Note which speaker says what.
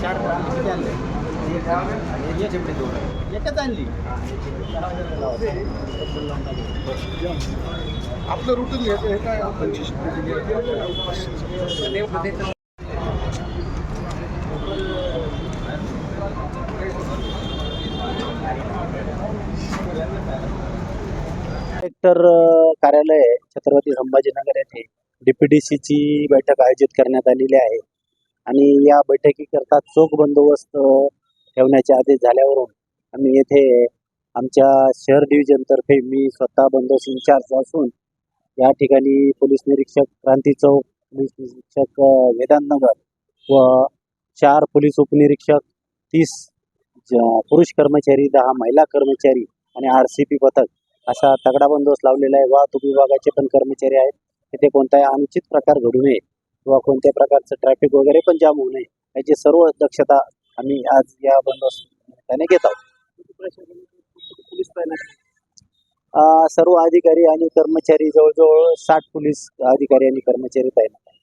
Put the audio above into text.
Speaker 1: चार किती आणले आणि दोन एकच आणली
Speaker 2: आपलं रुटीन घ्यायचं हे काय? पंचवीस
Speaker 3: कलेक्टर कार्यालय छत्रपती संभाजीनगर येथे डीपीडीसीची बैठक आयोजित करण्यात आलेली आहे. आणि या बैठकीकरता चोख बंदोबस्त ठेवण्याचे आदेश झाल्यावरून आम्ही येथे आमच्या शहर डिव्हिजनतर्फे मी स्वतः बंदोबस्त इन्चार्ज असून या ठिकाणी पोलीस निरीक्षक क्रांती चौक पोलीस निरीक्षक वेदांतनगर नगर व चार पोलीस उपनिरीक्षक तीस ज- पुरुष कर्मचारी दहा महिला कर्मचारी आणि आर सी पी पथक असा तगडा बंदोबस्त लावलेला आहे. वाहतूक विभागाचे पण कर्मचारी आहेत. तिथे कोणताही अनुचित प्रकार घडू नये. किंवा कोणत्या प्रकारचं ट्रॅफिक वगैरे पण जाम होऊ नये. याची सर्व दक्षता आम्ही आज या बंदोबस्त घेत आहोत. सर्व अधिकारी आणि कर्मचारी जवळजवळ साठ पोलीस अधिकारी आणि कर्मचारी तैनात आहेत.